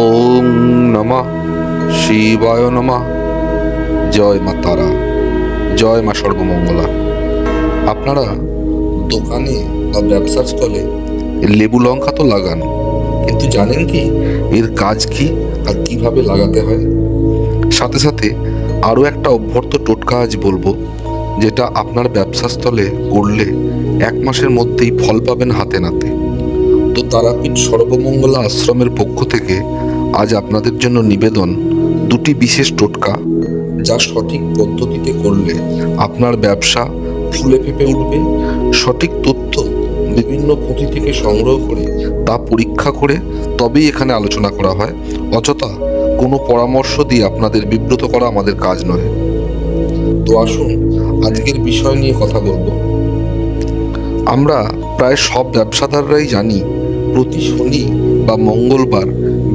ওম নমঃ শিবায় নমঃ। জয় মা তারা, জয় মা সর্বমঙ্গলা। আপনারা দোকানে বা ব্যবসার স্থলে লেবু লঙ্কা তো লাগান, কিন্তু জানেন কি এর কাজ কি আর কীভাবে লাগাতে হয়? সাথে সাথে আরও একটা অভ্যর্থ টোটকা আজ বলব, যেটা আপনার ব্যবসা স্থলে করলে এক মাসের মধ্যেই ফল পাবেন হাতে নাতে। তো তারাপীঠ সর্বমঙ্গলা আশ্রমের পক্ষ থেকে আজ আপনাদের জন্য নিবেদন দুটি বিশেষ টোটকা যা সঠিক পদ্ধতিতে করলে আপনার ব্যবসা ফুলে ফেপে উঠবে। সঠিক তথ্য বিভিন্ন পুঁথি থেকে সংগ্রহ করে তা পরীক্ষা করে তবেই এখানে আলোচনা করা হয়। অযথা কোনো পরামর্শ দিয়ে আপনাদের বিব্রত করা আমাদের কাজ নয়। তো আসুন আজকের বিষয় নিয়ে কথা বলব। আমরা প্রায় সব ব্যবসাদাররাই জানি প্রতি শনি বা মঙ্গলবার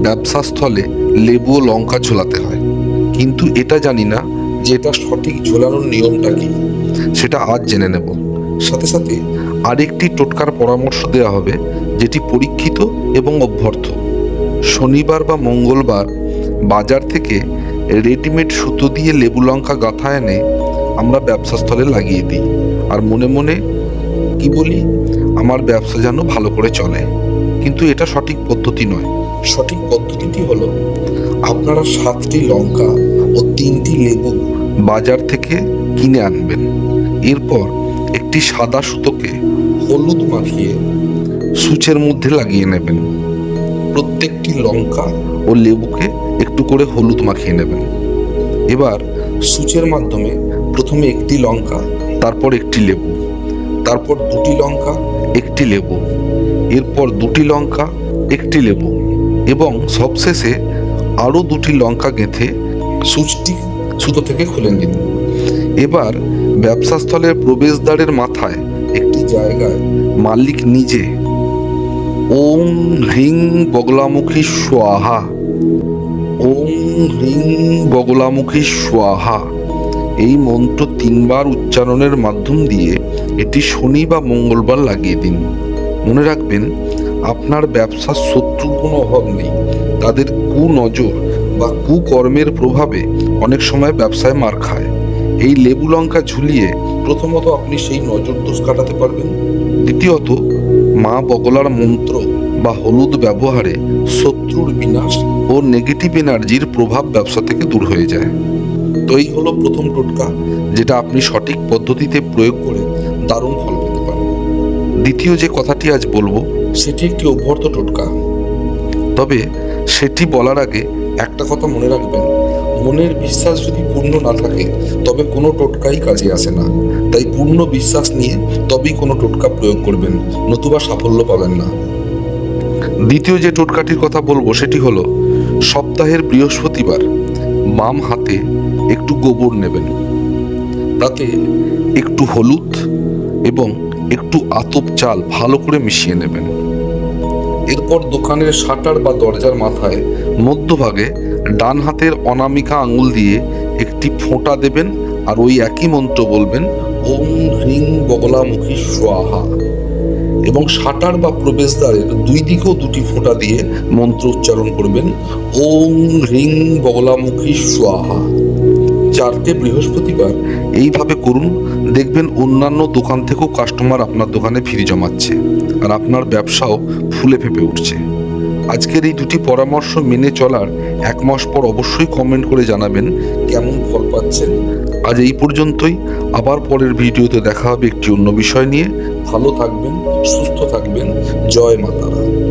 ব্যবসাস্থলে লেবু ও লঙ্কা ঝোলাতে হয়। কিন্তু এটা জানি না যে এটা সঠিক ঝোলানোর নিয়মটা কি। সেটা আজ জেনে নেব। সাথে সাথে আরেকটি টোটকার পরামর্শ দেওয়া হবে, যেটি পরীক্ষিত এবং অভ্যর্থ। শনিবার বা মঙ্গলবার বাজার থেকে রেডিমেড সুতো দিয়ে লেবু লঙ্কা গাঁথা এনে আমরা ব্যবসাস্থলে লাগিয়ে দিই। আর মনে মনে কি বলি, আমার ব্যবসা যেন ভালো করে চলে। কিন্তু এটা সঠিক পদ্ধতি নয়। সঠিক পদ্ধতিটি হলো আপনারা সাতটি লঙ্কা ও তিনটি লেবু বাজার থেকে কিনে আনবেন। এরপর একটি সাদা সুতোকে হলুদ মাখিয়ে সূচের মধ্যে লাগিয়ে নেবেন। প্রত্যেকটি লঙ্কা ও লেবুকে একটু করে হলুদ মাখিয়ে নেবেন। এবার সূচের মাধ্যমে প্রথমে একটি লঙ্কা তারপর একটি লেবু তারপর দুটি লঙ্কা একটি লেবু। এরপর দুটি লঙ্কা, একটি লেবু এবং সবশেষে আরও দুটি লঙ্কা গেঁথে সুচটি সুতো থেকে খুলে নিন। এবার ব্যবসাস্থলের প্রবেশদ্বারের মাথায় একটি জায়গায় মালিক নিজে ওম হ্রিং বগলামুখী সোয়াহা ওম হ্রিং বগলামুখী সোয়াহা এই মন্ত্র তিনবার উচ্চারণের মাধ্যম দিয়ে এটি শনি বা মঙ্গলবার লাগিয়ে দিন। মনে রাখবেন, আপনার ব্যবসার শত্রুর কোনো অভাব নেই। তাদের কুনজর বা কুকর্মের প্রভাবে অনেক সময় ব্যবসায় মার খায়। এই লেবু লঙ্কা ঝুলিয়ে প্রথমত আপনি সেই নজর দোষ কাটাতে পারবেন। দ্বিতীয়ত, মা বগলার মন্ত্র বা হলুদ ব্যবহারে শত্রুর বিনাশ ও নেগেটিভ এনার্জির প্রভাব ব্যবসা থেকে দূর হয়ে যায়। তো এই হলো প্রথম টোটকা, যেটা আপনি সঠিক পদ্ধতিতে প্রয়োগ করে দারুণ ফল দ্বিতীয় যে কথাটি আজ বলব, সেটি একটি অভ্যর্থ টোটকা। তবে সেটি বলার আগে একটা কথা মনে রাখবেন, মনের বিশ্বাস যদি পূর্ণ না থাকে, তবে কোনো টোটকাই কাজে আসে না। তাই পূর্ণ বিশ্বাস নিয়ে তবেই কোনো টোটকা প্রয়োগ করবেন, নতুবা সাফল্য পাবেন না। দ্বিতীয় যে টোটকাটির কথা বলব, সেটি হলো, সপ্তাহের বৃহস্পতিবার বাম হাতে একটু গোবর নেবেন। তাতে একটু হলুদ এবং একটু আতপ চাল ভালো করে মিশিয়ে নেবেন। এরপর দোকানের শাটার বা দরজার মাথায় মধ্যভাগে ডান হাতের অনামিকা আঙুল দিয়ে একটি ফোঁটা দেবেন আর ওই একই মন্ত্র বলবেন, ওম হ্রিং বগলামুখী স্বাহা। এবং শাটার বা প্রবেশদ্বারের দুই দিকেও দুটি ফোঁটা দিয়ে মন্ত্র উচ্চারণ করবেন, ওম হ্রিং বগলামুখী স্বাহা। চারটে বৃহস্পতিবার। এইভাবে করুন, দেখবেন অন্যান্য দোকান থেকেও কাস্টমার আপনার দোকানে ফিরে জমাচ্ছে আর আপনার ব্যবসাও ফুলে ফেপে উঠছে। আজকের এই দুটি পরামর্শ মেনে চলার এক মাস পর অবশ্যই কমেন্ট করে জানাবেন কেমন ফল পাচ্ছেন। আজ এই পর্যন্তই, আবার পরের ভিডিওতে দেখা হবে একটি অন্য বিষয় নিয়ে। ভালো থাকবেন, সুস্থ থাকবেন। জয় মাতারা।